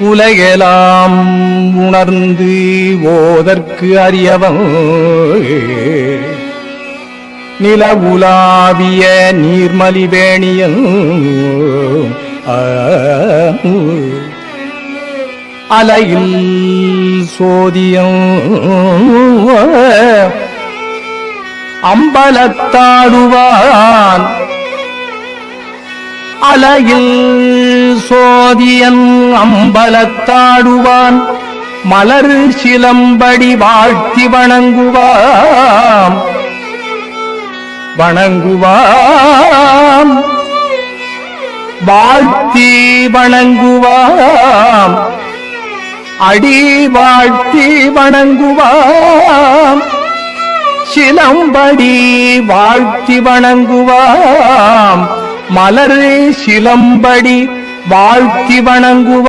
உலகெலாம் உணர்ந்து ஓதற்கு அறியவன் நில உலாவிய நீர்மலிவேணியன். அலையில் சோதியம் அம்பலத்தாடுவான். அலையில் சோதியன் அம்பலத்தாடுவான். மலர் சிலம்படி வாழ்த்தி வணங்குவாம். வணங்குவாம். வாழ்த்தி வணங்குவாம். அடி வாழ்த்தி வணங்குவாம். சிலம்படி வாழ்த்தி வணங்குவாம். மலர் சிலம்படி வாழ்த்தி வணங்குவாம்